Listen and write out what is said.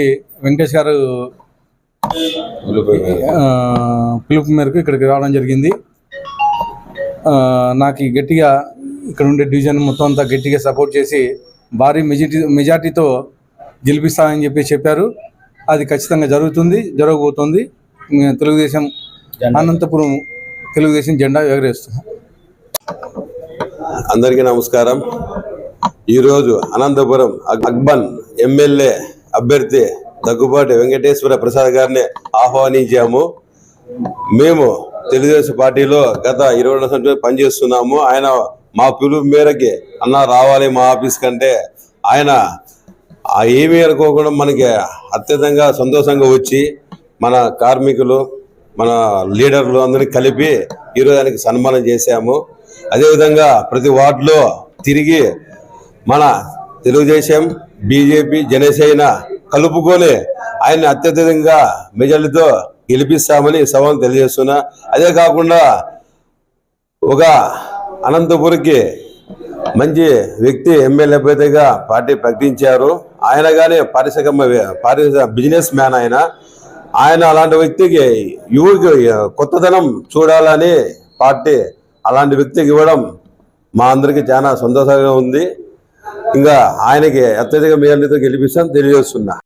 వెంకటేష్ గారు పిలుపు మేరకు. ఇక్కడికి రావడం జరిగింది. నాకు గట్టిగా ఇక్కడ ఉండే డివిజన్ మొత్తం అంతా గట్టిగా సపోర్ట్ చేసి భారీ మెజార్టీ మెజార్టీతో గెలిపిస్తామని చెప్పి చెప్పారు. అది ఖచ్చితంగా జరుగుతుంది జరగబోతుంది. తెలుగుదేశం అనంతపురం తెలుగుదేశం జెండా ఎగరేస్తున్నాం. అందరికీ నమస్కారం. ఈరోజు అనంతపురం అక్- అక్బన్ ఎమ్మెల్యే అభ్యర్థి దగ్గుబాటి వెంకటేశ్వర ప్రసాద్ గారిని ఆహ్వానించాము. మేము తెలుగుదేశం పార్టీలో గత ఇరవై రెండు సంవత్సరాలు పనిచేస్తున్నాము. ఆయన మా పిలుపు మేరకి అన్న రావాలి మా ఆఫీస్ కంటే. ఆయన ఆ ఏమీ అనుకోకుండా మనకి అత్యధికంగా సంతోషంగా వచ్చి మన కార్మికులు మన లీడర్లు అందరినీ కలిపి ఈరోజు ఆయనకి సన్మానం చేశాము. అదేవిధంగా ప్రతి వార్డులో తిరిగి మన తెలుగుదేశం బీజేపీ జనసేన కలుపుకొని ఆయన అత్యధికంగా మెజార్టీతో గెలిపిస్తామని సవాల్ తెలియజేస్తున్నా. అదే కాకుండా ఒక అనంతపురికి మంచి వ్యక్తి ఎమ్మెల్యే అభ్యర్థిగా పార్టీ ప్రకటించారు. ఆయన కానీ పారిశ్రామిక పారిశ్రామిక బిజినెస్ మ్యాన్ ఆయన. ఆయన అలాంటి వ్యక్తికి యువకి కొత్తదనం చూడాలని పార్టీ అలాంటి వ్యక్తికి ఇవ్వడం మా అందరికీ చాలా సంతోషంగా ఉంది. ఇంకా ఆయనకి అత్యధిక మేలుతో గెలిపిస్తాం తెలియజేస్తున్నా.